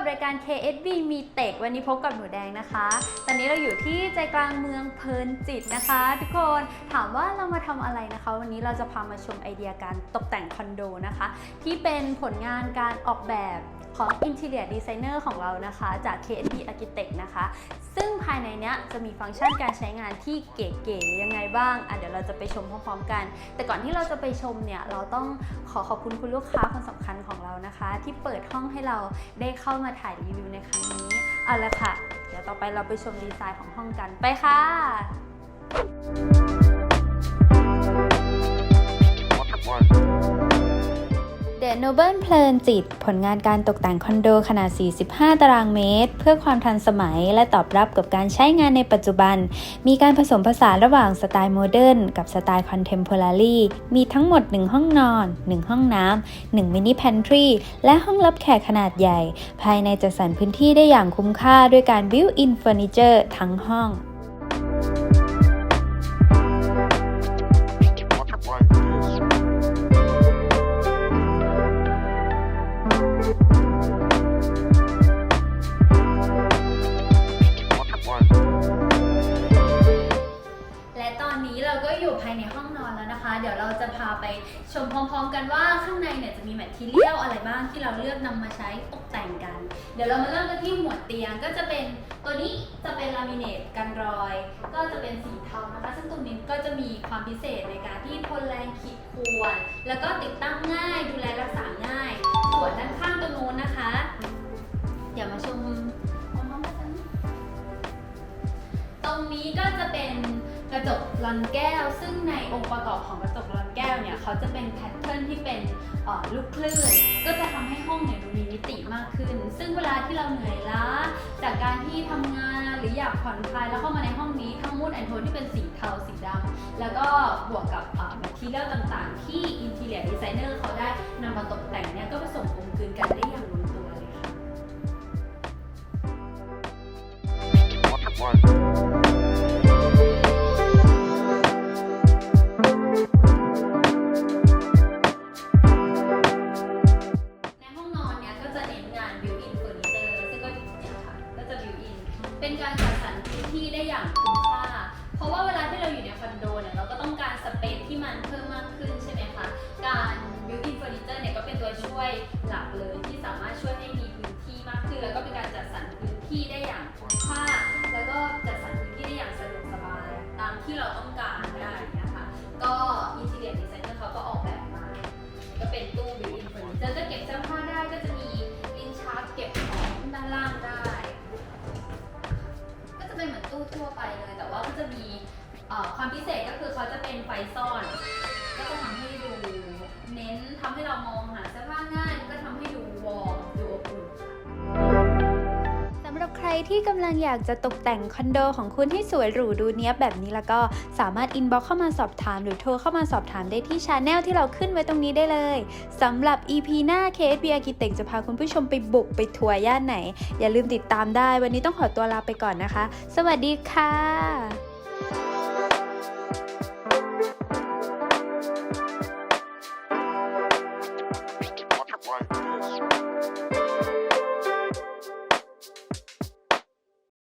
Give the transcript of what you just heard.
บรายการ KSB มีเตกวันนี้พบกับหนูแดงนะคะ ตอนนี้เราอยู่ที่ใจกลางเมืองเพลินจิตนะคะ ทุกคนถามว่าเรามาทำอะไรนะคะ วันนี้เราจะพามาชมไอเดียการตกแต่งคอนโดนะคะ ที่เป็นผลงานการออกแบบ ของ Interior Designer ของเรานะคะ จาก KSB Architect นะคะ ซึ่งภายในเนี้ยจะมีฟังก์ชันการใช้งานที่เก๋ๆยังไงบ้าง อะเดี๋ยวเราจะไปชมพร้อมๆกัน แต่ก่อนที่เราจะไปชมเนี่ย เราต้องขอขอบคุณคุณลูกค้าคนสำคัญของเรานะคะ ที่เปิดห้องให้เราได้เข้ามาถ่ายรีวิวในครั้งนี้ เอาละค่ะ เดี๋ยวต่อไปเราไปชมดีไซน์ของห้องกันไปค่ะเดนโนเบิลเพลินจิต ผลงานการตกแต่งคอนโดขนาด 45 ตารางเมตร เพื่อความทันสมัยและตอบรับกับการใช้งานในปัจจุบัน มีการผสมผสานระหว่างสไตล์โมเดิร์นกับสไตล์คอนเทม p o r a r y มีทั้งหมด 1 ห้องนอน 1 ห้องน้ำ 1 มินิแพนทรีและห้องรับแขกขนาดใหญ่ ภายในจัดสรรพื้นที่ได้อย่างคุ้มค่าด้วยการ built-in furniture ทั้งห้อง เดี๋ยวเราจะพาไปชมพร้อม ๆ กันว่าข้างในเนี่ยจะมีแมททีเรียลอะไรบ้างที่เราเลือกนำมาใช้ตกแต่งกัน เดี๋ยวเรามาเริ่มกันที่หมวดเตียงก็จะเป็นตัวนี้จะเป็นลามิเนตกันรอย ก็จะเป็นสีเทานะคะ ซึ่งตรงนี้ก็จะมีความพิเศษในการที่ทนแรงขีดข่วน แล้วก็ติดตั้งง่ายดูแลรักษาง่าย ส่วนด้านข้างตรงนู้นนะคะ เดี๋ยวมาชมพร้อมๆกันตรงนี้ก็จะเป็น กระจกลอนแก้ว ซึ่งในองค์ประกอบของกระจกลอนแก้วเนี่ยเขาจะเป็นแพทเทิร์นที่เป็นลูกคลื่น ก็จะทำให้ห้องเนี่ยดูมีมิติมากขึ้น ซึ่งเวลาที่เราเหนื่อยล้า จากการที่ทำงานหรืออยากผ่อนคลายแล้วเข้ามาในห้องนี้ทั้งมูดแอนโทนที่เป็นสีเทาสีดำแล้วก็บวกกับแมทเรียลต่างๆ ที่ Interior Designer เขาได้นำมาตกแต่งเนี่ยก็ผสมกลมกลืนกันได้อย่างลงตัวเลยค่ะ เป็นการจัดสรรพื้นที่ได้อย่างคุ้มค่า เพราะว่าเวลาที่เราอยู่ในคอนโดเนี่ยเราก็ต้องการสเปซที่มันเพิ่มมากขึ้นใช่ไหมคะ การ built-in furniture เนี่ยก็เป็นตัวช่วยหลักเลยที่สามารถช่วยให้มีพื้นที่มากขึ้น แล้วก็เป็นการจัดสรรพื้นที่ได้อย่าง ทั่วไปเลย แต่ว่าก็จะมีเอ่อความพิเศษก็คือเขาจะเป็นไฟซ่อน ก็จะทำให้ดูเน้นทำให้เรามอง ที่กำลังอยากจะตกแต่งคอนโดของคุณให้สวยหรูดูเนี้ยบแบบนี้แล้วก็สามารถอินบ็อกเข้ามาสอบถามหรือโทรเข้ามาสอบถามได้ที่ชาแนลที่เราขึ้นไว้ตรงนี้ได้เลยสำหรับ EP หน้า KSB Architect จะพาคุณผู้ชมไปบุกไปทัวร์ย่านไหน อย่าลืมติดตามได้ วันนี้ต้องขอตัวลาไปก่อนนะคะ สวัสดีค่ะ